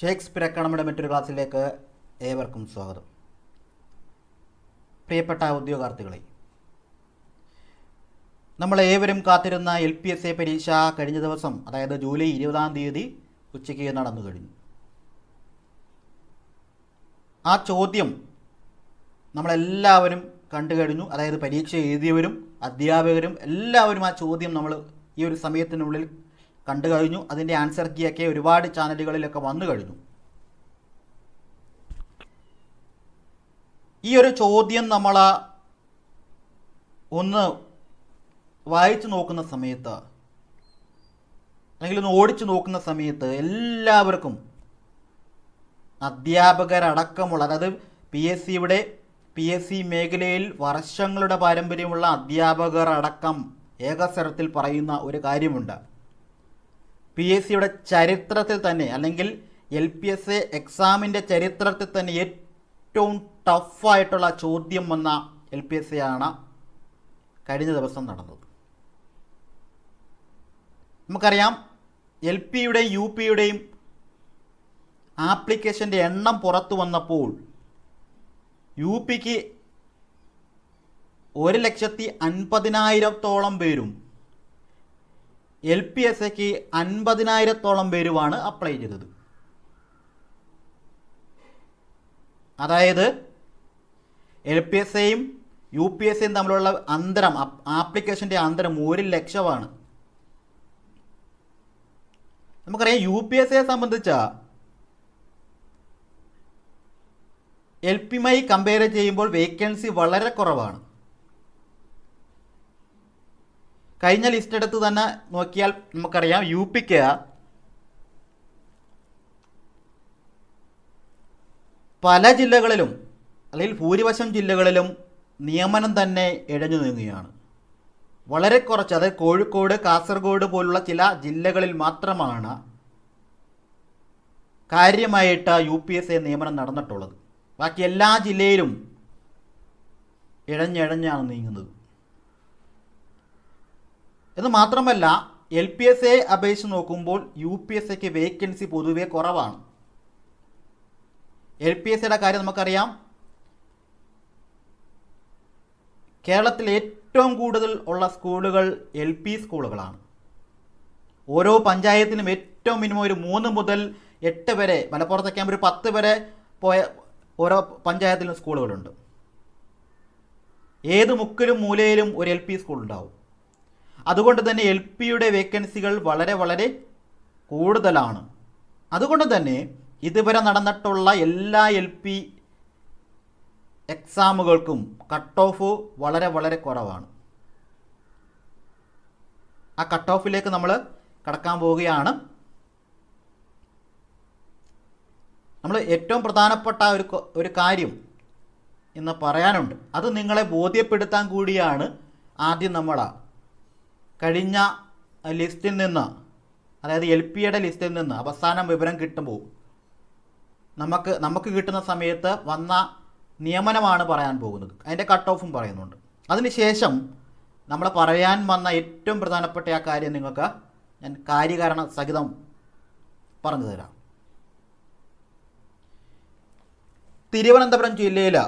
Shakespeare അക്കാഡമിയുടെ മറ്റൊരു ക്ലാസ്സിലേക്ക് ഏവർക്കും സ്വാഗതം. പ്രിയപ്പെട്ട ഉദ്യോഗാർത്ഥികളെ നമ്മൾ ഏവരും കാത്തിരുന്ന എൽ പി എസ് എ പരീക്ഷ കഴിഞ്ഞ ദിവസം അതായത് ജൂലൈ ഇരുപതാം തീയതി ഉച്ചയ്ക്ക് നടന്നു കഴിഞ്ഞു. ആ ചോദ്യം നമ്മളെല്ലാവരും കണ്ടു കഴിഞ്ഞു. അതായത് പരീക്ഷ എഴുതിയവരും അധ്യാപകരും എല്ലാവരും ആ ചോദ്യം നമ്മൾ ഈ ഒരു സമയത്തിനുള്ളിൽ കണ്ടു കഴിഞ്ഞു. അതിന്റെ ആൻസർ കീയൊക്കെ ഒരുപാട് ചാനലുകളിലൊക്കെ വന്നു കഴിഞ്ഞു. ഈ ഒരു ചോദ്യം നമ്മൾ ഒന്ന് വായിച്ചു നോക്കുന്ന സമയത്ത് അല്ലെങ്കിൽ ഒന്ന് ഓടിച്ചു നോക്കുന്ന സമയത്ത് എല്ലാവർക്കും അധ്യാപകരടക്കമുള്ള അതായത് പി എസ് സിയുടെ പി എസ് സി മേഖലയിൽ വർഷങ്ങളുടെ പാരമ്പര്യമുള്ള അധ്യാപകർ അടക്കം ഏകസ്വരത്തിൽ പറയുന്ന ഒരു കാര്യമുണ്ട്. പി എസ് സിയുടെ ചരിത്രത്തിൽ തന്നെ അല്ലെങ്കിൽ എൽ പി എസ് എക്സാമിന്റെ ചരിത്രത്തിൽ തന്നെ ഏറ്റവും ടഫായിട്ടുള്ള ചോദ്യം വന്ന എൽ പി എസ് സി ആണ് കഴിഞ്ഞ ദിവസം നടന്നത്. നമുക്കറിയാം എൽ പിയുടെയും യു പിയുടെയും ആപ്ലിക്കേഷന്റെ എണ്ണം പുറത്തു വന്നപ്പോൾ യു പിക്ക് ഒരു ലക്ഷത്തി അൻപതിനായിരത്തോളം പേരും എൽ പി എസ് എക്ക് അൻപതിനായിരത്തോളം പേരുമാണ് അപ്ലൈ ചെയ്തത്. അതായത് എൽ പി എസ് എയും യു പി എസ് എയും തമ്മിലുള്ള അന്തരം ആപ്ലിക്കേഷന്റെ അന്തരം ഒരു ലക്ഷമാണ്. നമുക്കറിയാം യു പി എസ് എയെ സംബന്ധിച്ച എൽ പിയുമായി കമ്പയർ ചെയ്യുമ്പോൾ വേക്കൻസി വളരെ കുറവാണ്. കഴിഞ്ഞ ലിസ്റ്റ് എടുത്ത് തന്നെ നോക്കിയാൽ നമുക്കറിയാം യു പിക്ക് പല ജില്ലകളിലും അല്ലെങ്കിൽ ഭൂരിപക്ഷം ജില്ലകളിലും നിയമനം തന്നെ ഇഴഞ്ഞു നീങ്ങുകയാണ്. വളരെ കുറച്ച് അതായത് കോഴിക്കോട് കാസർഗോഡ് പോലുള്ള ചില ജില്ലകളിൽ മാത്രമാണ് കാര്യമായിട്ട് യു പി എസ് എ നിയമനം നടന്നിട്ടുള്ളത്. ബാക്കി എല്ലാ ജില്ലയിലും ഇഴഞ്ഞിഴഞ്ഞാണ് നീങ്ങുന്നത്. എന്ന് മാത്രമല്ല എൽ പി എസ് എ അപേക്ഷിച്ച് നോക്കുമ്പോൾ യു പി എസ് എക്ക് വേക്കൻസി പൊതുവെ കുറവാണ്. എൽ പി എസ് സിയുടെ കാര്യം നമുക്കറിയാം. കേരളത്തിൽ ഏറ്റവും കൂടുതൽ ഉള്ള സ്കൂളുകൾ എൽ പി സ്കൂളുകളാണ്. ഓരോ പഞ്ചായത്തിനും ഏറ്റവും മിനിമം ഒരു മൂന്ന് മുതൽ എട്ട് വരെ മലപ്പുറത്തൊക്കെ ഒരു പത്ത് വരെ പോയ ഓരോ പഞ്ചായത്തിലും സ്കൂളുകളുണ്ട്. ഏത് മുക്കിലും മൂലയിലും ഒരു എൽ പി സ്കൂൾ ഉണ്ടാവും അതുകൊണ്ട് തന്നെ എൽ പിയുടെ വേക്കൻസികൾ വളരെ വളരെ കൂടുതലാണ്. അതുകൊണ്ട് തന്നെ ഇതുവരെ നടന്നിട്ടുള്ള എല്ലാ എൽ പി എക്സാമുകൾക്കും കട്ട് ഓഫ് വളരെ വളരെ കുറവാണ്. ആ കട്ട് ഓഫിലേക്ക് നമ്മൾ കടക്കാൻ പോവുകയാണ്. നമ്മൾ ഏറ്റവും പ്രധാനപ്പെട്ട ഒരു ഒരു കാര്യം എന്ന് പറയാനുണ്ട്. അത് നിങ്ങളെ ബോധ്യപ്പെടുത്താൻ കൂടിയാണ് ആദ്യം നമ്മൾ കഴിഞ്ഞ ലിസ്റ്റിൽ നിന്ന് അതായത് എൽ പിയുടെ ലിസ്റ്റിൽ നിന്ന് അവസാനം വിവരം കിട്ടുമ്പോൾ നമുക്ക് നമുക്ക് കിട്ടുന്ന സമയത്ത് വന്ന നിയമനമാണ് പറയാൻ പോകുന്നത്. അതിന്റെ കട്ട് ഓഫും പറയുന്നുണ്ട്. അതിനുശേഷം നമ്മൾ പറയാൻ വന്ന ഏറ്റവും പ്രധാനപ്പെട്ട ആ കാര്യം നിങ്ങൾക്ക് ഞാൻ കാര്യകാരണ സഹിതം പറഞ്ഞു തരാം. തിരുവനന്തപുരം ജില്ലയിൽ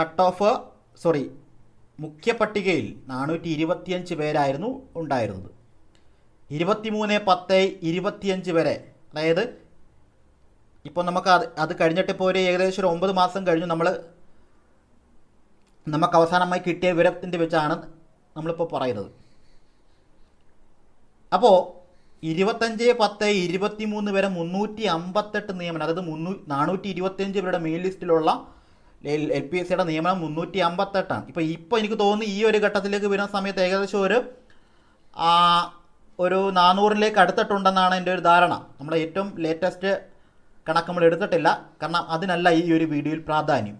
കട്ട് ഓഫ് സോറി മുഖ്യ പട്ടികയിൽ നാനൂറ്റി ഇരുപത്തിയഞ്ച് പേരായിരുന്നു ഉണ്ടായിരുന്നത്. ഇരുപത്തിമൂന്ന് പത്ത് ഇരുപത്തിയഞ്ച് വരെ. അതായത് ഇപ്പോൾ നമുക്ക് അത് അത് കഴിഞ്ഞിട്ട് ഇപ്പോൾ ഒരു ഏകദേശം ഒരു ഒമ്പത് മാസം കഴിഞ്ഞു നമ്മൾ നമുക്ക് അവസാനമായി കിട്ടിയ വിവരത്തിന്റെ വെച്ചാണ് നമ്മളിപ്പോൾ പറയുന്നത്. അപ്പോൾ ഇരുപത്തഞ്ച് പത്ത് ഇരുപത്തിമൂന്ന് വരെ മുന്നൂറ്റി അമ്പത്തെട്ട് നിയമനം അതായത് മുന്നൂ നാനൂറ്റി ഇരുപത്തിയഞ്ച് പേരുടെ മെയിൻ ലിസ്റ്റിലുള്ള എൽ പി എസ് സിയുടെ നിയമനം മുന്നൂറ്റി അമ്പത്തെട്ടാണ് ഇപ്പോൾ ഇപ്പോൾ എനിക്ക് തോന്നുന്നു ഈ ഒരു ഘട്ടത്തിലേക്ക് വരുന്ന സമയത്ത് ഏകദേശം ഒരു ഒരു നാനൂറിലേക്ക് അടുത്തിട്ടുണ്ടെന്നാണ് എന്റെ ഒരു ധാരണ. നമ്മുടെ ഏറ്റവും ലേറ്റസ്റ്റ് കണക്ക് നമ്മൾ എടുത്തിട്ടില്ല. കാരണം അതിനല്ല ഈ ഒരു വീഡിയോയിൽ പ്രാധാന്യം.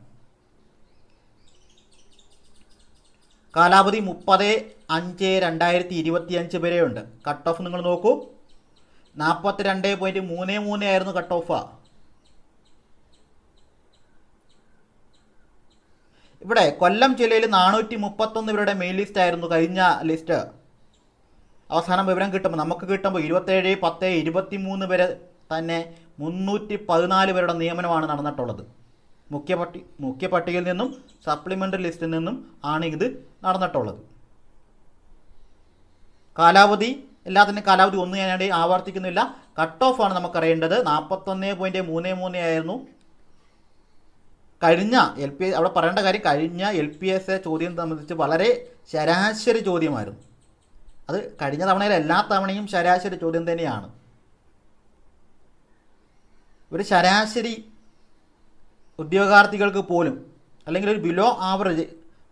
കാലാവധി മുപ്പത് അഞ്ച് രണ്ടായിരത്തി ഇരുപത്തി അഞ്ച് വരെയുണ്ട്. കട്ട് ഓഫ് നിങ്ങൾ നോക്കൂ. നാൽപ്പത്തി രണ്ട് പോയിന്റ് മൂന്ന് മൂന്ന് ആയിരുന്നു കട്ട് ഓഫ് ഇവിടെ കൊല്ലം ജില്ലയിൽ നാനൂറ്റി മുപ്പത്തൊന്ന് പേരുടെ മെയിൻ ലിസ്റ്റ് ആയിരുന്നു കഴിഞ്ഞ ലിസ്റ്റ് അവസാനം വിവരം കിട്ടുമ്പോൾ നമുക്ക് കിട്ടുമ്പോൾ ഇരുപത്തേഴ് പത്ത് ഇരുപത്തി മൂന്ന് പേരെ തന്നെ മുന്നൂറ്റി പതിനാല് പേരുടെ നിയമനമാണ് നടന്നിട്ടുള്ളത്. മുഖ്യ പട്ടി മുഖ്യ പട്ടികയിൽ നിന്നും സപ്ലിമെന്ററി ലിസ്റ്റിൽ നിന്നും ആണ് ഇത് നടന്നിട്ടുള്ളത്. കാലാവധി എല്ലാത്തിനും കാലാവധി ഒന്നും ഞാനായിട്ട് ആവർത്തിക്കുന്നില്ല. കട്ട് ഓഫ് ആണ് നമുക്കറിയേണ്ടത്. നാൽപ്പത്തൊന്ന് പോയിന്റ് മൂന്ന് മൂന്ന് ആയിരുന്നു. കഴിഞ്ഞ എൽ പി അവിടെ പറയേണ്ട കാര്യം കഴിഞ്ഞ എൽ പി എസ് എ ചോദ്യം സംബന്ധിച്ച് വളരെ ശരാശരി ചോദ്യമായിരുന്നു. അത് കഴിഞ്ഞ തവണയിൽ എല്ലാ തവണയും ശരാശരി ചോദ്യം തന്നെയാണ്. ഒരു ശരാശരി ഉദ്യോഗാർത്ഥികൾക്ക് പോലും അല്ലെങ്കിൽ ഒരു ബിലോ ആവറേജ്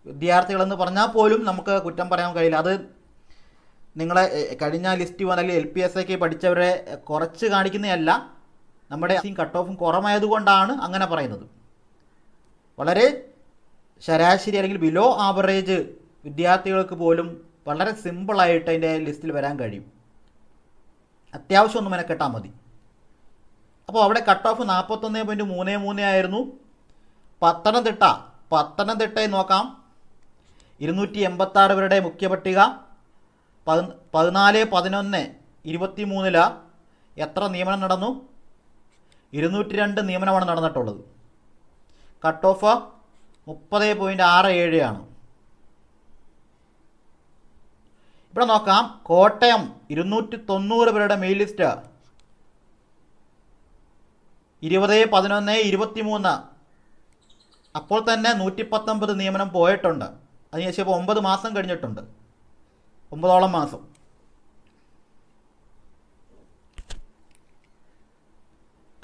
വിദ്യാർത്ഥികളെന്ന് പറഞ്ഞാൽ പോലും നമുക്ക് കുറ്റം പറയാൻ കഴിയില്ല. അത് നിങ്ങളെ കഴിഞ്ഞ ലിസ്റ്റ് വന്ന അല്ലെങ്കിൽ എൽ പി എസ് ഒക്കെ പഠിച്ചവരെ കുറച്ച് കാണിക്കുന്നതല്ല നമ്മുടെ കട്ട് ഓഫും കുറവായതുകൊണ്ടാണ് അങ്ങനെ പറയുന്നത്. വളരെ ശരാശരി അല്ലെങ്കിൽ ബിലോ ആവറേജ് വിദ്യാർത്ഥികൾക്ക് പോലും വളരെ സിമ്പിളായിട്ട് അതിന്റെ ലിസ്റ്റിൽ വരാൻ കഴിയും. അത്യാവശ്യം ഒന്ന് മെനക്കെട്ടാൽ മതി. അപ്പോൾ അവിടെ കട്ട് ഓഫ് നാൽപ്പത്തൊന്ന് പോയിന്റ് മൂന്ന് മൂന്ന് ആയിരുന്നു. പത്തനംതിട്ട പത്തനംതിട്ടയിൽ നോക്കാം. ഇരുന്നൂറ്റി എൺപത്താറ് പേരുടെ മുഖ്യ പട്ടിക. പതി പതിനാല് പതിനൊന്ന് ഇരുപത്തി മൂന്നില എത്ര നിയമനം നടന്നു? ഇരുന്നൂറ്റി രണ്ട് നിയമനമാണ് നടന്നിട്ടുള്ളത്. കട്ട് ഓഫ് മുപ്പത് പോയിന്റ് ആറ് ഏഴ് ആണ്. ഇവിടെ നോക്കാം. കോട്ടയം ഇരുന്നൂറ്റി തൊണ്ണൂറ് പേരുടെ മെയിൽ ലിസ്റ്റ് ഇരുപത് പതിനൊന്ന് ഇരുപത്തി മൂന്ന് അപ്പോൾ തന്നെ നൂറ്റി പത്തൊമ്പത് നിയമനം പോയിട്ടുണ്ട്. അതിനുശേഷം ഇപ്പോൾ ഒമ്പത് മാസം കഴിഞ്ഞിട്ടുണ്ട്. ഒമ്പതോളം മാസം.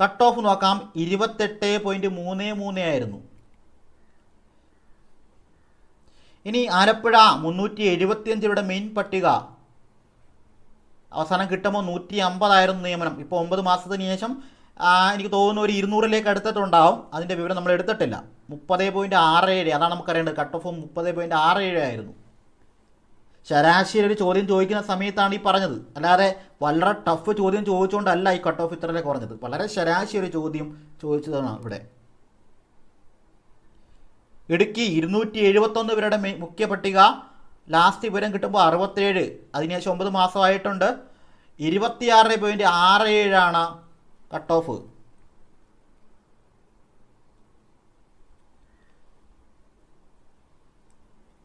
കട്ട് ഓഫ് നോക്കാം. ഇരുപത്തെട്ട് പോയിന്റ് മൂന്ന് മൂന്ന് ആയിരുന്നു. ഇനി ആലപ്പുഴ മുന്നൂറ്റി എഴുപത്തിയഞ്ചിലൂടെ മെയിൻ പട്ടിക. അവസാനം കിട്ടുമ്പോൾ നൂറ്റി അമ്പതായിരുന്നു നിയമനം. ഇപ്പോൾ ഒമ്പത് മാസത്തിന് ശേഷം എനിക്ക് തോന്നുന്നു ഒരു ഇരുന്നൂറിലേക്ക് അടുത്തിട്ടുണ്ടാവും അതിന്റെ വിവരം നമ്മൾ എടുത്തിട്ടില്ല. മുപ്പത് പോയിന്റ് ആറ് ഏഴ് അതാണ് നമുക്കറിയേണ്ടത്. കട്ട് ഓഫ് മുപ്പത് പോയിന്റ് ആറ് ഏഴ് ആയിരുന്നു. ശരാശരി ഒരു ചോദ്യം ചോദിക്കുന്ന സമയത്താണ് ഈ പറഞ്ഞത്. അല്ലാതെ വളരെ ടഫ് ചോദ്യം ചോദിച്ചുകൊണ്ടല്ല ഈ കട്ട് ഓഫ് ഇത്രയിലേക്ക് കുറഞ്ഞത്. വളരെ ശരാശരി ചോദ്യം ചോദിച്ചതാണ് ഇവിടെ. ഇടുക്കി ഇരുന്നൂറ്റി എഴുപത്തൊന്ന് പേരുടെ മുഖ്യ പട്ടിക. ലാസ്റ്റ് വിവരം കിട്ടുമ്പോൾ അറുപത്തേഴ് അതിനുശേഷം ഒമ്പത് മാസമായിട്ടുണ്ട്. ഇരുപത്തിയാറ് പോയിന്റ് ആറ് ഏഴാണ് കട്ട് ഓഫ്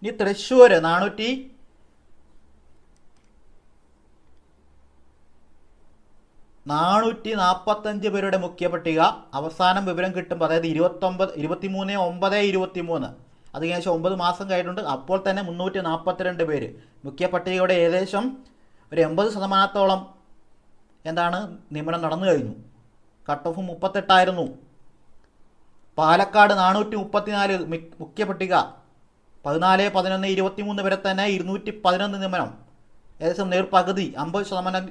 ഇനി തൃശ്ശൂർ നാനൂറ്റി നാനൂറ്റി നാൽപ്പത്തഞ്ച് പേരുടെ മുഖ്യ പട്ടിക. അവസാനം വിവരം കിട്ടുമ്പോൾ അതായത് ഇരുപത്തൊമ്പത് ഇരുപത്തിമൂന്ന് ഒമ്പത് ഇരുപത്തി മൂന്ന് അത് ഏകദേശം ഒമ്പത് മാസം കഴിഞ്ഞിട്ടുണ്ട്. അപ്പോൾ തന്നെ മുന്നൂറ്റി നാൽപ്പത്തിരണ്ട് പേര്. മുഖ്യ പട്ടികയുടെ ഏകദേശം ഒരു എൺപത് ശതമാനത്തോളം എന്താണ് നിയമനം നടന്നു കഴിഞ്ഞു. Cut off മുപ്പത്തെട്ടായിരുന്നു. പാലക്കാട് നാനൂറ്റി മുപ്പത്തിനാല് മുഖ്യ പട്ടിക. പതിനാല് പതിനൊന്ന് ഇരുപത്തിമൂന്ന് വരെ തന്നെ ഇരുന്നൂറ്റി പതിനൊന്ന് നിയമനം. ഏകദേശം നേർപകുതി അമ്പത് ശതമാനം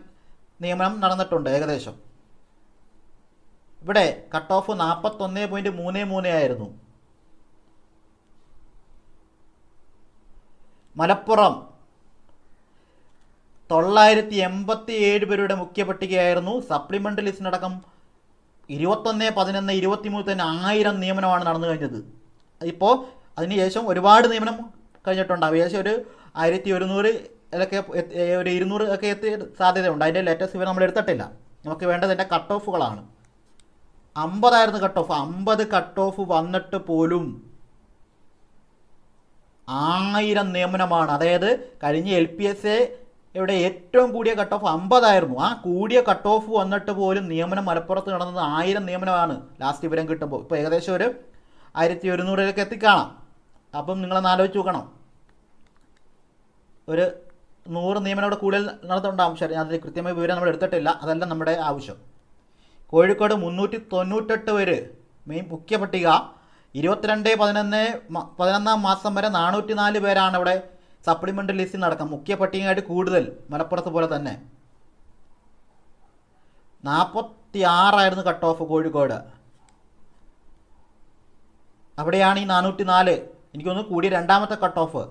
നിയമനം നടന്നിട്ടുണ്ട് ഏകദേശം. ഇവിടെ കട്ട് ഓഫ് നാൽപ്പത്തൊന്ന് പോയിന്റ് മൂന്ന് മൂന്ന് ആയിരുന്നു. മലപ്പുറം തൊള്ളായിരത്തി എൺപത്തി ഏഴ് പേരുടെ മുഖ്യ പട്ടികയായിരുന്നു. സപ്ലിമെന്ററി ലിസ്റ്റിനടക്കം ഇരുപത്തൊന്ന് പതിനൊന്ന് ഇരുപത്തിമൂന്ന് തന്നെ ആയിരം നിയമനമാണ് നടന്നു കഴിഞ്ഞത്. ഇപ്പോൾ അതിനുശേഷം ഒരുപാട് നിയമനം കഴിഞ്ഞിട്ടുണ്ട്. ഏകദേശം ഒരു ആയിരത്തി ഒരുന്നൂറ് ഇതൊക്കെ ഒരു ഇരുന്നൂറ് ഒക്കെ എത്തിയ സാധ്യതയുണ്ട്. അതിന്റെ ലേറ്റസ്റ്റ് ഇവ നമ്മൾ എടുത്തിട്ടില്ല. നമുക്ക് വേണ്ടത് എന്റെ കട്ട് ഓഫുകളാണ് അമ്പതായിരുന്നു കട്ട് ഓഫ് അമ്പത് കട്ട് ഓഫ് വന്നിട്ട് പോലും ആയിരം നിയമനമാണ്. അതായത് കഴിഞ്ഞ എൽ പി എസ് എയുടെ ഏറ്റവും കൂടിയ കട്ട് ഓഫ് അമ്പതായിരുന്നു. ആ കൂടിയ കട്ട് ഓഫ് വന്നിട്ട് പോലും നിയമനം മലപ്പുറത്ത് നടന്നത് ആയിരം നിയമനമാണ്. ലാസ്റ്റ് വിവരം കിട്ടുമ്പോൾ. ഇപ്പോൾ ഏകദേശം ഒരു ആയിരത്തി ഒരുന്നൂറിലേക്ക് എത്തിക്കാണാം. അപ്പം നിങ്ങളൊന്ന് ആലോചിച്ച് നോക്കണം. ഒരു നൂറ് നിയമനം അവിടെ കൂടുതൽ നടത്തുന്നുണ്ടാവും ശരി അതിൽ കൃത്യമായ വിവരം നമ്മൾ എടുത്തിട്ടില്ല. അതല്ല നമ്മുടെ ആവശ്യം. കോഴിക്കോട് മുന്നൂറ്റി തൊണ്ണൂറ്റെട്ട് പേര് മെയിൻ മുഖ്യ പട്ടിക ഇരുപത്തിരണ്ട് പതിനൊന്ന് പതിനൊന്നാം മാസം വരെ നാനൂറ്റി നാല് പേരാണ് അവിടെ സപ്ലിമെന്ററി ലിസ്റ്റിൽ നടക്കാം മുഖ്യ പട്ടികയായിട്ട് കൂടുതൽ മലപ്പുറത്ത് പോലെ തന്നെ. നാൽപ്പത്തി ആറായിരുന്നു കട്ട് ഓഫ് കോഴിക്കോട്. അവിടെയാണ് ഈ നാനൂറ്റി നാല് എനിക്കൊന്ന് കൂടിയ രണ്ടാമത്തെ കട്ട് ഓഫ്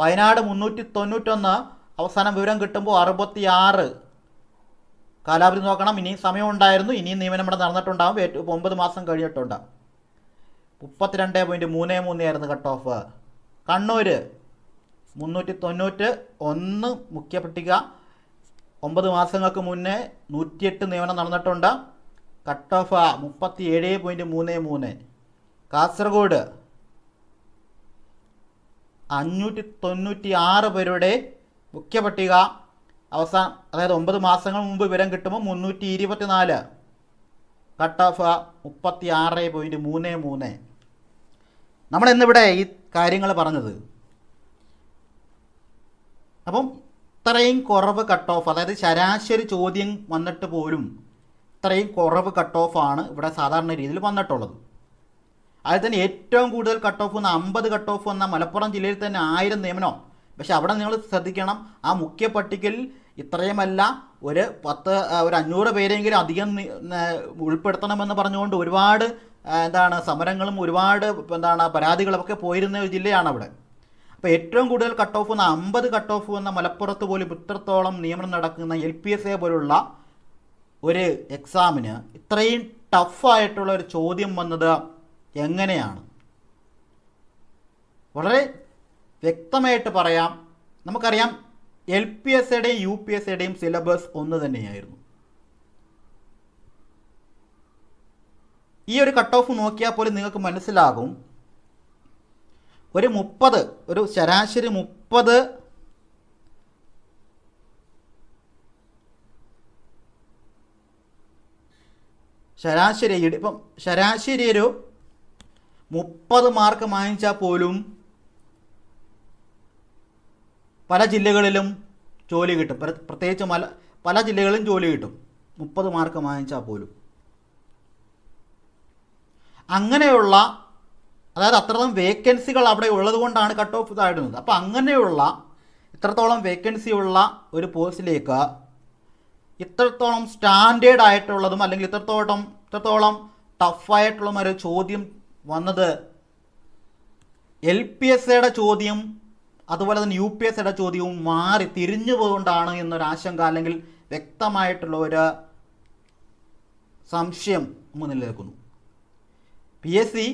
വയനാട് മുന്നൂറ്റി തൊണ്ണൂറ്റൊന്ന്. അവസാനം വിവരം കിട്ടുമ്പോൾ അറുപത്തി ആറ് കാലാവധി നോക്കണം. ഇനിയും സമയമുണ്ടായിരുന്നു. ഇനിയും നിയമനം ഇവിടെ നടന്നിട്ടുണ്ടാകും ഏറ്റവും ഒമ്പത് മാസം കഴിഞ്ഞിട്ടുണ്ട് മുപ്പത്തിരണ്ട് പോയിന്റ് മൂന്ന് മൂന്ന് ആയിരുന്നു കട്ട് ഓഫ് കണ്ണൂർ മുന്നൂറ്റി തൊണ്ണൂറ്റ് ഒന്ന് മുഖ്യ പട്ടിക. ഒമ്പത് മാസങ്ങൾക്ക് മുന്നേ നൂറ്റിയെട്ട് നിയമനം നടന്നിട്ടുണ്ട്. കട്ട് ഓഫ് മുപ്പത്തി ഏഴ് പോയിന്റ് മൂന്ന് മൂന്ന്. കാസർഗോഡ് അഞ്ഞൂറ്റി തൊണ്ണൂറ്റി ആറ് പേരുടെ മുഖ്യ പട്ടിക അവസാനം അതായത് ഒമ്പത് മാസങ്ങൾ മുമ്പ് വിവരം കിട്ടുമ്പോൾ മുന്നൂറ്റി ഇരുപത്തി നാല് കട്ട് ഓഫ് മുപ്പത്തി ആറ് പോയിന്റ് മൂന്ന് മൂന്ന്. നമ്മൾ ഇന്നിവിടെ ഈ കാര്യങ്ങൾ പറഞ്ഞത്. അപ്പം ഇത്രയും കുറവ് കട്ട് ഓഫ് അതായത് ശരാശരി ചോദ്യം വന്നിട്ട് പോലും ഇത്രയും കുറവ് കട്ട് ഓഫാണ് ഇവിടെ സാധാരണ രീതിയിൽ വന്നിട്ടുള്ളത്. അതിൽ തന്നെ ഏറ്റവും കൂടുതൽ കട്ട് ഓഫ് വന്ന അമ്പത് കട്ട് ഓഫ് വന്ന മലപ്പുറം ജില്ലയിൽ തന്നെ ആയിരം നിയമനം. പക്ഷെ അവിടെ നിങ്ങൾ ശ്രദ്ധിക്കണം ആ മുഖ്യ പട്ടികയിൽ ഇത്രയുമല്ല ഒരു പത്ത് ഒരു അഞ്ഞൂറ് പേരെങ്കിലും അധികം ഉൾപ്പെടുത്തണമെന്ന് പറഞ്ഞുകൊണ്ട് ഒരുപാട് എന്താണ് സമരങ്ങളും ഒരുപാട് എന്താണ് പരാതികളൊക്കെ പോയിരുന്ന ഒരു ജില്ലയാണ് അവിടെ. അപ്പോൾ ഏറ്റവും കൂടുതൽ കട്ട് ഓഫ് വന്ന അമ്പത് കട്ട് ഓഫ് വന്ന മലപ്പുറത്ത് പോലും ഇത്രത്തോളം നിയമനം നടക്കുന്ന എൽ പി എസ് എ പോലുള്ള ഒരു എക്സാമിന് ഇത്രയും ടഫായിട്ടുള്ള ഒരു ചോദ്യം വന്നത് എങ്ങനെയാണ്? വളരെ വ്യക്തമായിട്ട് പറയാം. നമുക്കറിയാം എൽ പി എസ് സിയുടെയും യു പി എസ് സിയുടെയും സിലബസ് ഒന്ന് തന്നെയായിരുന്നു. ഈ ഒരു കട്ട് ഓഫ് നോക്കിയാൽ പോലും നിങ്ങൾക്ക് മനസ്സിലാകും. ഒരു മുപ്പത് ഒരു ശരാശരി മുപ്പത് ശരാശരി ഇപ്പം ശരാശരി ഒരു മുപ്പത് മാർക്ക് വാങ്ങിച്ചാൽ പോലും പല ജില്ലകളിലും ജോലി കിട്ടും. പ്രത്യേകിച്ച് മല പല ജില്ലകളിലും ജോലി കിട്ടും. മുപ്പത് മാർക്ക് വാങ്ങിച്ചാൽ പോലും. അങ്ങനെയുള്ള അതായത് അത്രത്തോളം വേക്കൻസികൾ അവിടെ ഉള്ളത് കൊണ്ടാണ് കട്ട് ഓഫ് ഇതായിരുന്നത് അപ്പോൾ അങ്ങനെയുള്ള ഇത്രത്തോളം വേക്കൻസി ഉള്ള ഒരു പോസ്റ്റിലേക്ക് ഇത്രത്തോളം സ്റ്റാൻഡേർഡ് ആയിട്ടുള്ളതും അല്ലെങ്കിൽ ഇത്രത്തോളം ഇത്രത്തോളം ടഫായിട്ടുള്ള ഒരു ചോദ്യം വന്നത് എൽ പി എസ് എയുടെ ചോദ്യം അതുപോലെ തന്നെ യു പി എസ് എയുടെ ചോദ്യവും മാറി തിരിഞ്ഞു പോകൊണ്ടാണ് എന്നൊരു ആശങ്ക അല്ലെങ്കിൽ വ്യക്തമായിട്ടുള്ള ഒരു സംശയം മുന്നിൽ നിൽക്കുന്നു P S C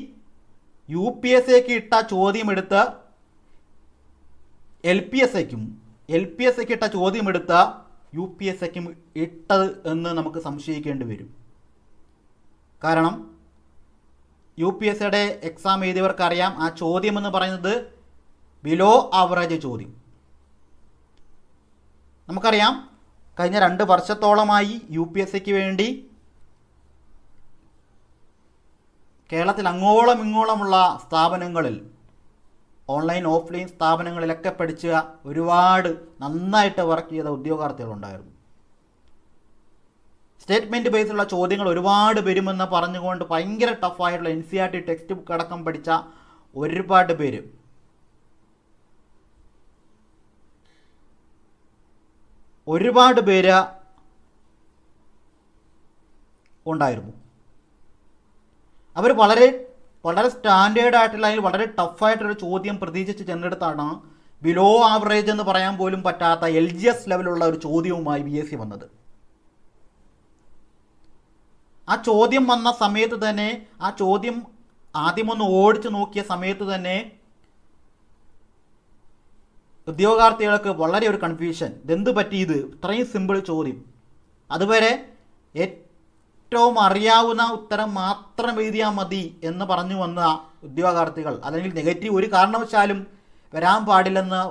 U P S സിക്ക് ഇട്ട ചോദ്യം എടുത്ത് എൽ പി എസ് എക്കും എൽ പി എസ് എക്ക് ഇട്ട ചോദ്യം എടുത്ത യു പി എസ് എക്കും ഇട്ടത് എന്ന് നമുക്ക് സംശയിക്കേണ്ടി വരും. കാരണം യു പി എസ് സിയുടെ എക്സാം എഴുതിയവർക്കറിയാം. ആ ചോദ്യം എന്ന് പറയുന്നത് ബിലോ ആവറേജ് ചോദ്യം. നമുക്കറിയാം കഴിഞ്ഞ രണ്ട് വർഷത്തോളമായി യു പി എസ് സിക്ക് വേണ്ടി കേരളത്തിൽ അങ്ങോളം ഇങ്ങോളമുള്ള സ്ഥാപനങ്ങളിൽ ഓൺലൈൻ ഓഫ്ലൈൻ സ്ഥാപനങ്ങളിലൊക്കെ പഠിച്ച ഒരുപാട് നന്നായിട്ട് വർക്ക് ചെയ്ത ഉദ്യോഗാർത്ഥികളുണ്ടായിരുന്നു. സ്റ്റേറ്റ്മെന്റ് ബേസുള്ള ചോദ്യങ്ങൾ ഒരുപാട് വരുമെന്ന് പറഞ്ഞുകൊണ്ട് ഭയങ്കര ടഫായിട്ടുള്ള N C R T textbook അടക്കം പഠിച്ച ഒരുപാട് പേര്. ഒരുപാട് പേര് ഉണ്ടായിരുന്നു. അവർ വളരെ വളരെ സ്റ്റാൻഡേർഡ് ആയിട്ടുള്ള അല്ലെങ്കിൽ വളരെ ടഫായിട്ടൊരു ചോദ്യം പ്രതീക്ഷിച്ച് ചെന്നെടുത്താണ് ബിലോ ആവറേജ് എന്ന് പറയാൻ പോലും പറ്റാത്ത എൽ ജി എസ് ലെവലുള്ള ഒരു ചോദ്യവുമായി ബി എസ് സി വന്നത്. ആ ചോദ്യം വന്ന സമയത്ത് തന്നെ ആ ചോദ്യം ആദ്യമൊന്ന് ഓടിച്ചു നോക്കിയ സമയത്ത് തന്നെ ഉദ്യോഗാർത്ഥികൾക്ക് വളരെ ഒരു കൺഫ്യൂഷൻ ഇതെന്ത് പറ്റി ഇത്? ഇത്രയും സിമ്പിൾ ചോദ്യം. അതുവരെ ഏറ്റവും അറിയാവുന്ന ഉത്തരം മാത്രം എഴുതിയാൽ മതി എന്ന് പറഞ്ഞു വന്ന ഉദ്യോഗാർത്ഥികൾ അല്ലെങ്കിൽ നെഗറ്റീവ് ഒരു കാരണവശാലും വരാൻ പാടില്ലെന്ന്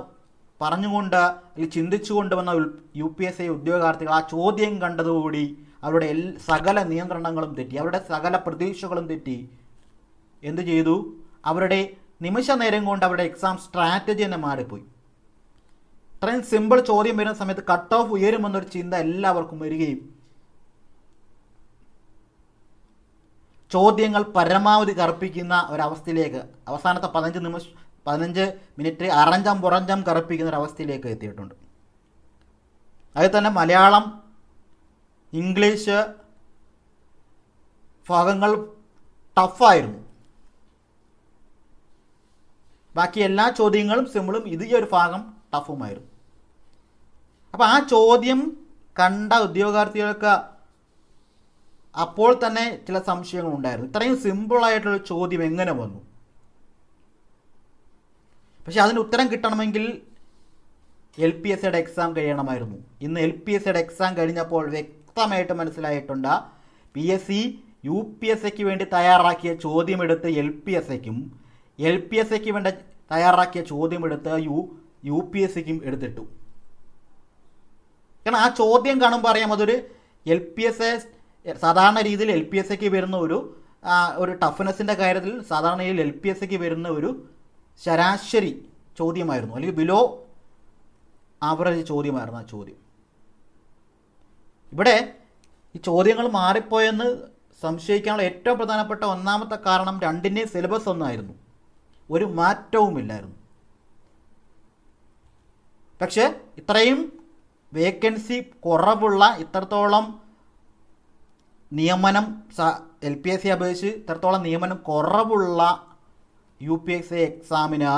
പറഞ്ഞുകൊണ്ട് അല്ലെങ്കിൽ ചിന്തിച്ചുകൊണ്ട് വന്ന യു പി എസ് ഐ ഉദ്യോഗാർത്ഥികൾ ആ ചോദ്യം കണ്ടതുകൂടി അവരുടെ എൽ സകല നിയന്ത്രണങ്ങളും തെറ്റി അവരുടെ സകല പ്രതീക്ഷകളും തെറ്റി. എന്തു ചെയ്തു? അവരുടെ നിമിഷ നേരം കൊണ്ട് അവരുടെ എക്സാം സ്ട്രാറ്റജി തന്നെ മാറിപ്പോയി. ഇത്രയും സിമ്പിൾ ചോദ്യം വരുന്ന സമയത്ത് കട്ട് ഓഫ് ഉയരുമെന്നൊരു ചിന്ത എല്ലാവർക്കും വരികയും ചോദ്യങ്ങൾ പരമാവധി കറുപ്പിക്കുന്ന ഒരവസ്ഥയിലേക്ക് അവസാനത്തെ പതിനഞ്ച് നിമിഷം പതിനഞ്ച് മിനിറ്റ് അറഞ്ചം പുറഞ്ചം കറുപ്പിക്കുന്ന ഒരവസ്ഥയിലേക്ക് എത്തിയിട്ടുണ്ട്. അതിൽ തന്നെ മലയാളം ഇംഗ്ലീഷ് ഭാഗങ്ങൾ ടഫായിരുന്നു. ബാക്കി എല്ലാ ചോദ്യങ്ങളും സിമ്പിളും. ഇത് ഈ ഒരു ഭാഗം ടഫുമായിരുന്നു. അപ്പോൾ ആ ചോദ്യം കണ്ട ഉദ്യോഗാർത്ഥികൾക്ക് അപ്പോൾ തന്നെ ചില സംശയങ്ങൾ ഉണ്ടായിരുന്നു. ഇത്രയും സിമ്പിളായിട്ടുള്ള ചോദ്യം എങ്ങനെ വന്നു? പക്ഷെ അതിന് ഉത്തരം കിട്ടണമെങ്കിൽ എൽ പി എസ് സിയുടെ എക്സാം കഴിയണമായിരുന്നു. ഇന്ന് എൽ പി എസ് സിയുടെ എക്സാം കഴിഞ്ഞപ്പോൾ വ്യക്തമായിട്ട് മനസ്സിലായിട്ടുണ്ട്. P S C U P S സിക്ക് വേണ്ടി തയ്യാറാക്കിയ ചോദ്യമെടുത്ത് എൽ പി എസ് സിക്കും എൽ പി എസ് സിക്ക് വേണ്ട തയ്യാറാക്കിയ ചോദ്യമെടുത്ത് യു യു പി എസ് സിക്കും എടുത്തിട്ടു. കാരണം ആ ചോദ്യം കാണുമ്പോൾ അറിയാം അതൊരു എൽ പി എസ് എ സാധാരണ രീതിയിൽ എൽ പി എസ് സിക്ക് വരുന്ന ഒരു ഒരു ടഫ്നെസ്സിന്റെ കാര്യത്തിൽ സാധാരണ രീതിയിൽ എൽ പി എസ് സിക്ക് വരുന്ന ഒരു ശരാശരി ചോദ്യമായിരുന്നു. അല്ലെങ്കിൽ ബിലോ ആവറേജ് ചോദ്യമായിരുന്നു ആ ചോദ്യം. ഇവിടെ ഈ ചോദ്യങ്ങൾ മാറിപ്പോയെന്ന് സംശയിക്കാനുള്ള ഏറ്റവും പ്രധാനപ്പെട്ട ഒന്നാമത്തെ കാരണം രണ്ടിന്റെ സിലബസ് ഒന്നായിരുന്നു. ഒരു മാറ്റവുമില്ലായിരുന്നു. പക്ഷേ ഇത്രയും വേക്കൻസി കുറവുള്ള ഇത്രത്തോളം നിയമനം എൽ പി എസ് സി അപേക്ഷിച്ച് ഇത്രത്തോളം നിയമനം കുറവുള്ള യു പി എസ് സി എക്സാമിന്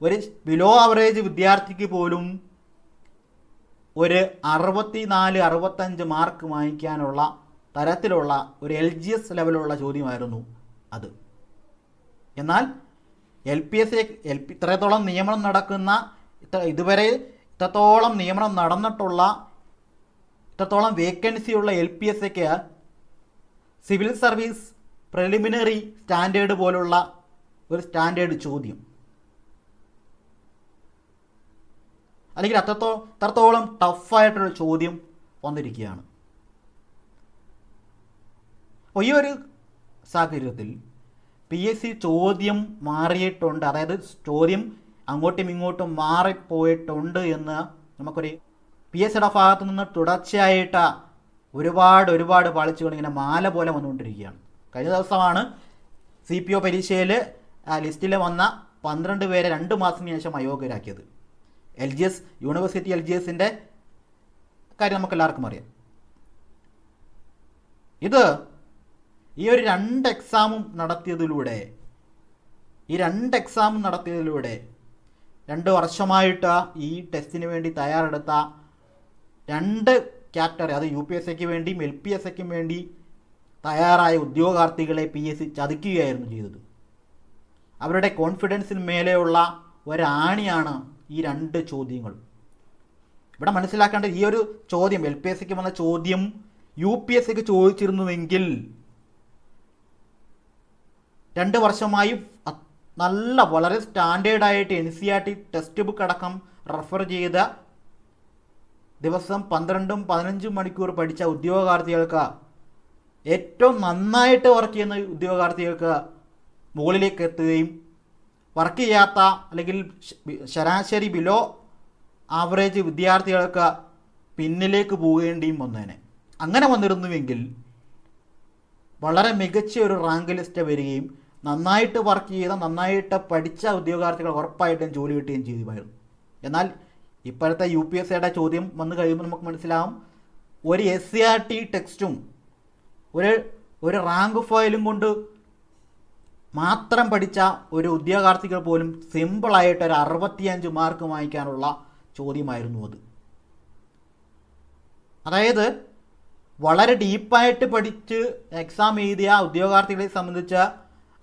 ഒരു ബിലോ ആവറേജ് വിദ്യാർത്ഥിക്ക് പോലും ഒരു അറുപത്തി നാല് അറുപത്തഞ്ച് മാർക്ക് വാങ്ങിക്കാനുള്ള തരത്തിലുള്ള ഒരു എൽ ജി എസ് ലെവലുള്ള ചോദ്യമായിരുന്നു അത്. എന്നാൽ L P S L P ഇത്രത്തോളം നിയമനം നടക്കുന്ന ഇത്ര ഇതുവരെ ഇത്രത്തോളം നിയമനം നടന്നിട്ടുള്ള ഇത്രത്തോളം വേക്കൻസിയുള്ള എൽ പി എസ് എക്ക് സിവിൽ സർവീസ് പ്രിലിമിനറി സ്റ്റാൻഡേർഡ് പോലുള്ള ഒരു സ്റ്റാൻഡേർഡ് ചോദ്യം. അല്ലെങ്കിൽ അത്രത്തോ അത്രത്തോളം ടഫായിട്ടുള്ള ചോദ്യം വന്നിരിക്കുകയാണ്. അപ്പോൾ ഈ ഒരു സാഹചര്യത്തിൽ പി എസ് സി ചോദ്യം മാറിയിട്ടുണ്ട്. അതായത് ചോദ്യം അങ്ങോട്ടും ഇങ്ങോട്ടും മാറിപ്പോയിട്ടുണ്ട് എന്ന് നമുക്കൊരു പി എസ് സിയുടെ ഭാഗത്ത് നിന്ന് തുടർച്ചയായിട്ട് ഒരുപാട് ഒരുപാട് പാളിച്ചുകൾ ഇങ്ങനെ മാല പോലെ വന്നുകൊണ്ടിരിക്കുകയാണ്. കഴിഞ്ഞ ദിവസമാണ് സി പി ഒ പരീക്ഷയിൽ ലിസ്റ്റിൽ വന്ന പന്ത്രണ്ട് പേരെ രണ്ട് മാസത്തിന് ശേഷം അയോഗ്യരാക്കിയത്. L G S university L G എസിന്റെ കാര്യം നമുക്ക് എല്ലാവർക്കും അറിയാം. ഇത് ഈ ഒരു രണ്ട് എക്സാമും നടത്തിയതിലൂടെ ഈ രണ്ട് എക്സാമും നടത്തിയതിലൂടെ രണ്ട് വർഷമായിട്ട് ഈ ടെസ്റ്റിന് വേണ്ടി തയ്യാറെടുത്ത രണ്ട് കാറ്റഗറി അത് യു പി എസ് സിക്ക് വേണ്ടിയും എൽ പി എസ് സിക്കും വേണ്ടി തയ്യാറായ ഉദ്യോഗാർത്ഥികളെ പി എസ് സി ചതിക്കുകയായിരുന്നു ചെയ്തത്. അവരുടെ കോൺഫിഡൻസിന് മേലെയുള്ള ഒരാണിയാണ് ഈ രണ്ട് ചോദ്യങ്ങളും. ഇവിടെ മനസ്സിലാക്കേണ്ട ഈ ഒരു ചോദ്യം എൽ പി എസ് സിക്ക് വന്ന ചോദ്യം യു പി എസ് സിക്ക് ചോദിച്ചിരുന്നുവെങ്കിൽ രണ്ട് വർഷമായി നല്ല വളരെ സ്റ്റാൻഡേർഡായിട്ട് N C R T textbook അടക്കം റെഫർ ചെയ്ത ദിവസം പന്ത്രണ്ടും പതിനഞ്ചും മണിക്കൂർ പഠിച്ച ഉദ്യോഗാർത്ഥികൾക്ക് ഏറ്റവും നന്നായിട്ട് വർക്ക് ചെയ്യുന്ന ഉദ്യോഗാർത്ഥികൾക്ക് മുകളിലേക്ക് എത്തുകയും വർക്ക് ചെയ്യാത്ത അല്ലെങ്കിൽ ശരാശരി ബിലോ ആവറേജ് വിദ്യാർത്ഥികൾക്ക് പിന്നിലേക്ക് പോകേണ്ടിയും വന്നേനെ. അങ്ങനെ വന്നിരുന്നുവെങ്കിൽ വളരെ മികച്ച ഒരു റാങ്ക് ലിസ്റ്റ് വരികയും നന്നായിട്ട് വർക്ക് ചെയ്ത നന്നായിട്ട് പഠിച്ച ഉദ്യോഗാർത്ഥികൾ ഉറപ്പായിട്ടും ജോലി കിട്ടുകയും ചെയ്യുമായിരുന്നു. എന്നാൽ ഇപ്പോഴത്തെ യു പി എസ് സിയുടെ ചോദ്യം വന്നു കഴിയുമ്പോൾ നമുക്ക് മനസ്സിലാവും ഒരു എസ് സി ആർ ടി ടെക്സ്റ്റും ഒരു ഒരു റാങ്ക് ഫയലും കൊണ്ട് മാത്രം പഠിച്ച ഒരു ഉദ്യോഗാർത്ഥികൾ പോലും സിമ്പിളായിട്ട് ഒരു അറുപത്തിയഞ്ച് മാർക്ക് വാങ്ങിക്കാനുള്ള ചോദ്യമായിരുന്നു അത്. അതായത് വളരെ ഡീപ്പായിട്ട് പഠിച്ച് എക്സാം എഴുതിയ ഉദ്യോഗാർത്ഥികളെ സംബന്ധിച്ച്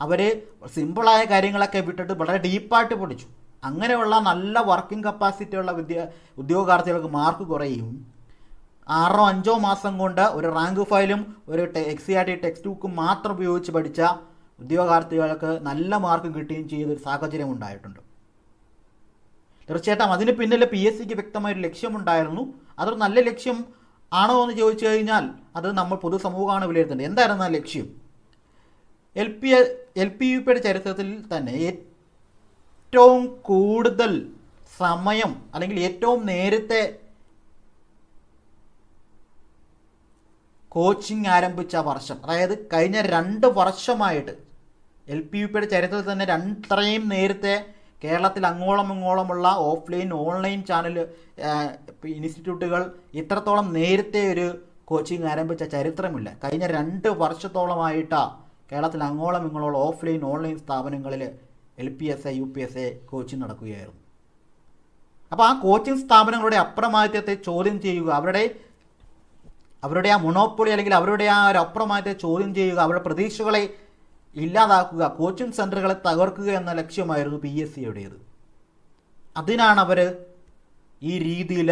അവർ സിമ്പിളായ കാര്യങ്ങളൊക്കെ വിട്ടിട്ട് വളരെ ഡീപ്പായിട്ട് പഠിച്ചു. അങ്ങനെയുള്ള നല്ല വർക്കിംഗ് കപ്പാസിറ്റി ഉള്ള വിദ്യ ഉദ്യോഗാർത്ഥികൾക്ക് മാർക്ക് കുറയും. ആറോ അഞ്ചോ മാസം കൊണ്ട് ഒരു റാങ്ക് ഫയലും ഒരു എക്സ് ആർ ടി ടെക്സ്റ്റ് ബുക്കും മാത്രം ഉപയോഗിച്ച് പഠിച്ച ഉദ്യോഗാർത്ഥികൾക്ക് നല്ല മാർക്ക് കിട്ടുകയും ചെയ്തൊരു സാഹചര്യം ഉണ്ടായിട്ടുണ്ട്. തീർച്ചയായിട്ടും അതിന് പിന്നിൽ പി എസ് സിക്ക് വ്യക്തമായൊരു ലക്ഷ്യമുണ്ടായിരുന്നു. അതൊരു നല്ല ലക്ഷ്യം ആണോ എന്ന് ചോദിച്ചു കഴിഞ്ഞാൽ അത് നമ്മൾ പൊതുസമൂഹമാണ് വിലയിരുത്തേണ്ടത്. എന്തായിരുന്നു ആ ലക്ഷ്യം? L P L P U പിയുടെ ചരിത്രത്തിൽ തന്നെ ഏറ്റവും കൂടുതൽ സമയം അല്ലെങ്കിൽ ഏറ്റവും നേരത്തെ കോച്ചിങ് ആരംഭിച്ച വർഷം അതായത് കഴിഞ്ഞ രണ്ട് വർഷമായിട്ട് എൽ പി യു പിയുടെ ചരിത്രത്തിൽ തന്നെ രണ്ടത്രയും നേരത്തെ കേരളത്തിൽ അങ്ങോളം ഇങ്ങോളമുള്ള ഓഫ്ലൈൻ ഓൺലൈൻ ചാനൽ ഇൻസ്റ്റിറ്റ്യൂട്ടുകൾ ഇത്രത്തോളം നേരത്തെ ഒരു കോച്ചിങ് ആരംഭിച്ച ചരിത്രമില്ല. കഴിഞ്ഞ രണ്ട് വർഷത്തോളമായിട്ടാണ് കേരളത്തിൽ അങ്ങോളം ഇങ്ങോളം ഓഫ്ലൈൻ ഓൺലൈൻ സ്ഥാപനങ്ങളിൽ L P S A U P S A coaching നടക്കുകയായിരുന്നു. അപ്പോൾ ആ കോച്ചിങ് സ്ഥാപനങ്ങളുടെ അപ്രമാദിത്യത്തെ ചോദ്യം ചെയ്യുക അവരുടെ അവരുടെ ആ മൊണോപ്പൊളി അല്ലെങ്കിൽ അവരുടെ ആ ഒരു അപ്രമാദത്തെ ചോദ്യം ചെയ്യുക അവരുടെ പ്രതീക്ഷകളെ ഇല്ലാതാക്കുക കോച്ചിങ് സെന്ററുകളെ തകർക്കുക എന്ന ലക്ഷ്യമായിരുന്നു പി എസ് സിയുടേത്. അതിനാണ് അവർ ഈ രീതിയിൽ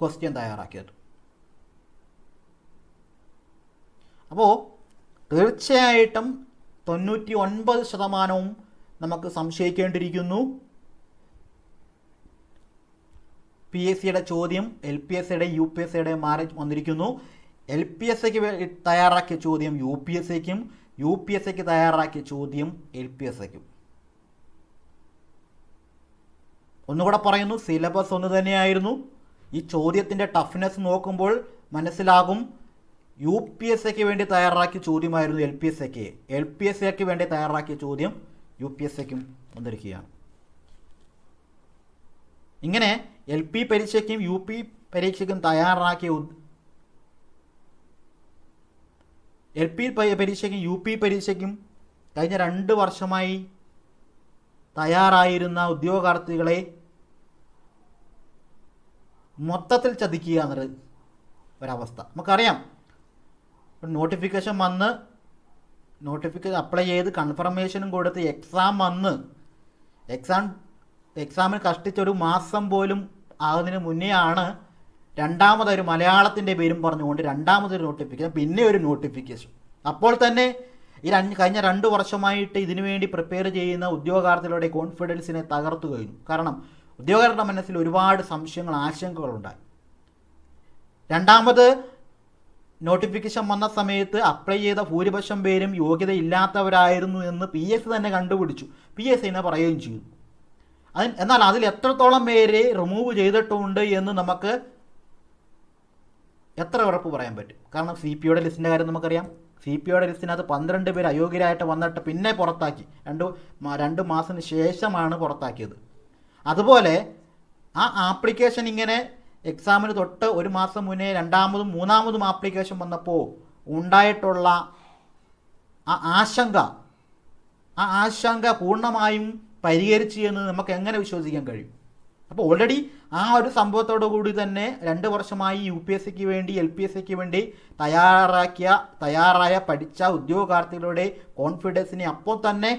ക്വസ്റ്റ്യൻ തയ്യാറാക്കിയത്. അപ്പോൾ തീർച്ചയായിട്ടും തൊണ്ണൂറ്റി ഒൻപത് ശതമാനവും നമുക്ക് സംശയിക്കേണ്ടിയിരിക്കുന്നു. പി എസ് സിയുടെ ചോദ്യം എൽ പി എസ് സിയുടെ യു പി എസ് സിയുടെ മാരേജ് വന്നിരിക്കുന്നു. എൽ പി എസ് സിക്ക് തയ്യാറാക്കിയ ചോദ്യം യു പി എസ് സിക്കും യു പി എസ് സിക്ക് തയ്യാറാക്കിയ ചോദ്യം എൽ പി എസ് സിക്കും. ഒന്നുകൂടെ പറയുന്നു സിലബസ് ഒന്ന് തന്നെയായിരുന്നു. ഈ ചോദ്യത്തിന്റെ ടഫ്നെസ് നോക്കുമ്പോൾ മനസ്സിലാകും യു പി എസ് സിക്ക് വേണ്ടി തയ്യാറാക്കിയ ചോദ്യമായിരുന്നു എൽ പി എസ് സിക്ക്. എൽ പി എസ് സിക്ക് വേണ്ടി തയ്യാറാക്കിയ ചോദ്യം യു പി എസ് സിക്കും വന്നിരിക്കുകയാണ്. ഇങ്ങനെ എൽ പി പരീക്ഷയ്ക്കും യു പി പരീക്ഷയ്ക്കും തയ്യാറാക്കിയ എൽ പി പരീക്ഷയ്ക്കും യു പി പരീക്ഷയ്ക്കും കഴിഞ്ഞ രണ്ട് വർഷമായി തയ്യാറായിരുന്ന ഉദ്യോഗാർത്ഥികളെ മൊത്തത്തിൽ ചതിക്കുക എന്നൊരു ഒരവസ്ഥ. നമുക്കറിയാം. നോട്ടിഫിക്കേഷൻ വന്ന് നോട്ടിഫിക്കേഷൻ അപ്ലൈ ചെയ്ത് കൺഫർമേഷനും കൊടുത്ത് എക്സാം വന്ന് എക്സാം എക്സാമിന് കഷ്ടിച്ചൊരു മാസം പോലും ആകുന്നതിന് മുന്നേ ആണ് രണ്ടാമതൊരു മലയാളത്തിന്റെ പേരും പറഞ്ഞുകൊണ്ട് രണ്ടാമതൊരു നോട്ടിഫിക്കേഷൻ പിന്നെ ഒരു നോട്ടിഫിക്കേഷൻ അപ്പോൾ തന്നെ ഈ കഴിഞ്ഞ രണ്ട് വർഷമായിട്ട് ഇതിനു വേണ്ടി പ്രിപ്പയർ ചെയ്യുന്ന ഉദ്യോഗാർത്ഥികളുടെ കോൺഫിഡൻസിനെ തകർത്തു കഴിഞ്ഞു. കാരണം ഉദ്യോഗാർത്ഥിയുടെ മനസ്സിൽ ഒരുപാട് സംശയങ്ങൾ ആശങ്കകളുണ്ടായി രണ്ടാമത് നോട്ടിഫിക്കേഷൻ വന്ന സമയത്ത് അപ്ലൈ ചെയ്ത ഭൂരിപക്ഷം പേരും യോഗ്യതയില്ലാത്തവരായിരുന്നു എന്ന് പി എസ് തന്നെ കണ്ടുപിടിച്ചു. പി എസ് സിനെ പറയുകയും ചെയ്തു. അതിന് എന്നാൽ അതിൽ എത്രത്തോളം പേരെ റിമൂവ് ചെയ്തിട്ടുണ്ട് എന്ന് നമുക്ക് എത്ര ഉറപ്പ് പറയാൻ പറ്റും? കാരണം സി പി ഒയുടെ ലിസ്റ്റിന്റെ കാര്യം നമുക്കറിയാം. സി പി ഒയുടെ ലിസ്റ്റിനകത്ത് പന്ത്രണ്ട് പേര് അയോഗ്യരായിട്ട് വന്നിട്ട് പിന്നെ പുറത്താക്കി. രണ്ട് രണ്ട് മാസത്തിന് ശേഷമാണ് പുറത്താക്കിയത്. അതുപോലെ ആ ആപ്ലിക്കേഷൻ ഇങ്ങനെ എക്സാമിന് തൊട്ട് ഒരു മാസം മുന്നേ രണ്ടാമതും മൂന്നാമതും ആപ്ലിക്കേഷൻ വന്നപ്പോൾ ഉണ്ടായിട്ടുള്ള ആ ആശങ്ക ആ ആശങ്ക പൂർണമായും പരിഹരിച്ചു എന്ന് നമുക്ക് എങ്ങനെ വിശ്വസിക്കാൻ കഴിയും? അപ്പോൾ ഓൾറെഡി ആ ഒരു സംഭവത്തോടു കൂടി തന്നെ രണ്ട് വർഷമായി യു പി എസ് സിക്ക് വേണ്ടി എൽ പി എസ് സിക്ക് വേണ്ടി തയ്യാറാക്കിയ തയ്യാറായ പഠിച്ച ഉദ്യോഗാർത്ഥികളുടെ കോൺഫിഡൻസിനെ അപ്പോൾ തന്നെ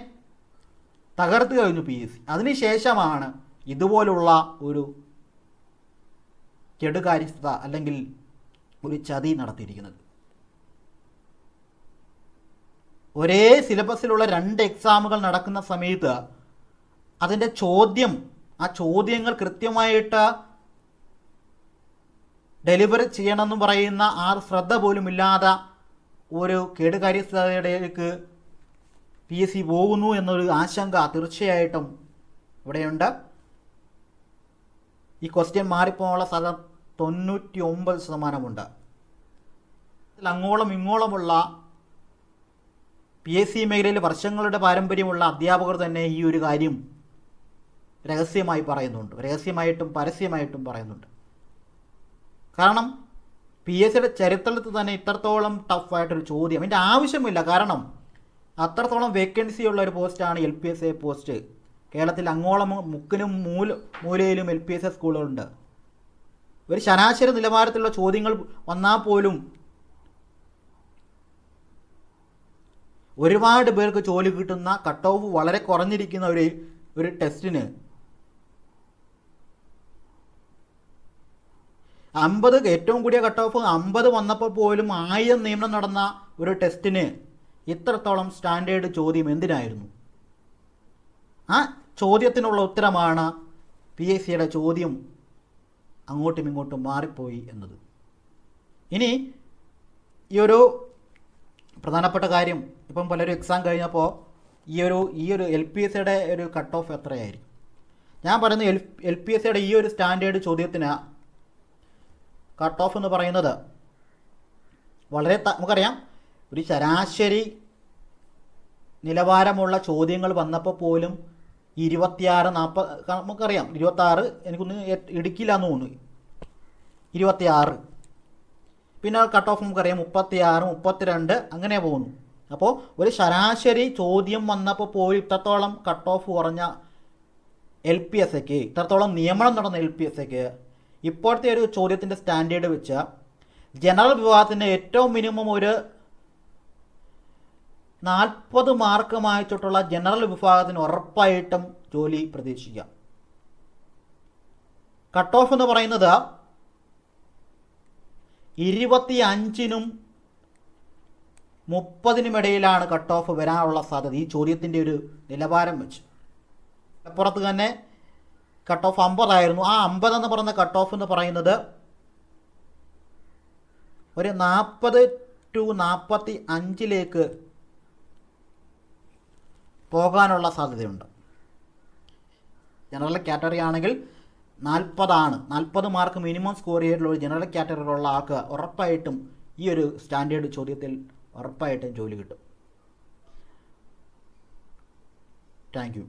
തകർത്ത് കഴിഞ്ഞു പി എസ് സി. അതിനുശേഷമാണ് ഇതുപോലുള്ള ഒരു കെടുകാര്യസ്ഥത അല്ലെങ്കിൽ ഒരു ചതി നടത്തിയിരിക്കുന്നത്. ഒരേ സിലബസിലുള്ള രണ്ട് എക്സാമുകൾ നടക്കുന്ന സമയത്ത് അതിന്റെ ചോദ്യം ആ ചോദ്യങ്ങൾ കൃത്യമായിട്ട് ഡെലിവറി ചെയ്യണമെന്ന് പറയുന്ന ആ ശ്രദ്ധ പോലും ഇല്ലാതെ ഒരു കേടുകാര്യസ്ഥതയിലേക്ക് പി എസ് സി പോകുന്നു എന്നൊരു ആശങ്ക തീർച്ചയായിട്ടും ഇവിടെയുണ്ട്. ഈ ക്വസ്റ്റ്യൻ മാറിപ്പോകാനുള്ള സാധ്യത തൊണ്ണൂറ്റി ഒമ്പത് ശതമാനമുണ്ട്. അങ്ങോളം ഇങ്ങോളമുള്ള പി എസ് സി മേഖലയിൽ വർഷങ്ങളുടെ പാരമ്പര്യമുള്ള അധ്യാപകർ തന്നെ ഈ ഒരു കാര്യം രഹസ്യമായി പറയുന്നുണ്ട്. രഹസ്യമായിട്ടും പരസ്യമായിട്ടും പറയുന്നുണ്ട്. കാരണം പി എസ് സിയുടെ ചരിത്രത്തിൽ തന്നെ ഇത്രത്തോളം ടഫായിട്ടൊരു ചോദ്യം. അതിന്റെ ആവശ്യമില്ല. കാരണം അത്രത്തോളം വേക്കൻസി ഉള്ള ഒരു പോസ്റ്റാണ് L P S A post കേരളത്തിൽ അങ്ങോളം മുക്കിനും മൂല മൂലയിലും എൽ പി എസ് എ സ്കൂളുകളുണ്ട്. ഒരു ശരാശരി നിലവാരത്തിലുള്ള ചോദ്യങ്ങൾ വന്നാൽ പോലും ഒരുപാട് പേർക്ക് ജോലി കിട്ടുന്ന കട്ട് ഓഫ് വളരെ കുറഞ്ഞിരിക്കുന്ന ഒരു ഒരു ടെസ്റ്റിന് അമ്പത് ഏറ്റവും കൂടിയ കട്ട് ഓഫ് അമ്പത് വന്നപ്പോൾ പോലും ആയിരം നിയമനം നടന്ന ഒരു ടെസ്റ്റിന് ഇത്രത്തോളം സ്റ്റാൻഡേർഡ് ചോദ്യം എന്തിനായിരുന്നു? ആ ചോദ്യത്തിനുള്ള ഉത്തരമാണ് പി എസ് സിയുടെ ചോദ്യം അങ്ങോട്ടും ഇങ്ങോട്ടും മാറിപ്പോയി എന്നത്. ഇനി ഈ ഒരു പ്രധാനപ്പെട്ട കാര്യം ഇപ്പം പലരും എക്സാം കഴിഞ്ഞപ്പോൾ ഈ ഒരു ഈ ഒരു എൽ പി എസ് സിയുടെ ഒരു കട്ട് ഓഫ് എത്രയായിരിക്കും? ഞാൻ പറയുന്നത് എൽ എൽ പി എസ് സിയുടെ ഈ ഒരു സ്റ്റാൻഡേർഡ് ചോദ്യത്തിന് കട്ട് ഓഫ് എന്ന് പറയുന്നത്. വളരെ നമുക്കറിയാം ഒരു ശരാശരി നിലവാരമുള്ള ചോദ്യങ്ങൾ വന്നപ്പോൾ പോലും ഇരുപത്തിയാറ് നാൽപ്പത് നമുക്കറിയാം ഇരുപത്താറ് എനിക്കൊന്ന് ഇടുക്കില്ല എന്ന് തോന്നുന്നു. ഇരുപത്തിയാറ്. പിന്നെ കട്ട് ഓഫ് നമുക്കറിയാം മുപ്പത്തിയാറ് മുപ്പത്തിരണ്ട് അങ്ങനെ പോകുന്നു. അപ്പോൾ ഒരു ശരാശരി ചോദ്യം വന്നപ്പോൾ പോലും ഇത്രത്തോളം കട്ട് ഓഫ് കുറഞ്ഞ എൽ പി എസ് എക്ക് ഇത്രത്തോളം നിയമനം നടന്ന എൽ പി എസ് എക്ക് ഇപ്പോഴത്തെ ഒരു ചോദ്യത്തിന്റെ സ്റ്റാൻഡേർഡ് വെച്ച് ജനറൽ വിഭാഗത്തിന് ഏറ്റവും മിനിമം ഒരു നാൽപ്പത് മാർക്ക് ജനറൽ വിഭാഗത്തിന് ഉറപ്പായിട്ടും ജോലി പ്രതീക്ഷിക്കാം. കട്ട് ഓഫ് എന്ന് പറയുന്നത് ഇരുപത്തി അഞ്ചിനും മുപ്പതിനുമിടയിലാണ് കട്ട് ഓഫ് വരാനുള്ള സാധ്യത. ഈ ചോദ്യത്തിന്റെ ഒരു നിലവാരം വെച്ച്. അപ്പുറത്ത് തന്നെ കട്ട് ഓഫ് അമ്പതായിരുന്നു ആ അമ്പത് എന്ന് പറയുന്ന കട്ട് ഓഫ് എന്ന് പറയുന്നത് ഒരു നാൽപ്പത് ടു നാൽപ്പത്തി അഞ്ചിലേക്ക് പോകാനുള്ള സാധ്യതയുണ്ട്. ജനറൽ കാറ്റഗറി ആണെങ്കിൽ നാൽപ്പതാണ്. നാൽപ്പത് മാർക്ക് മിനിമം സ്കോർ ചെയ്തിട്ടുള്ള ഒരു ജനറൽ കാറ്റഗറിയിലുള്ള ആൾക്ക് ഉറപ്പായിട്ടും ഈ ഒരു സ്റ്റാൻഡേർഡ് ചോദ്യത്തിൽ ഉറപ്പായിട്ടും ജോലി കിട്ടും. Thank you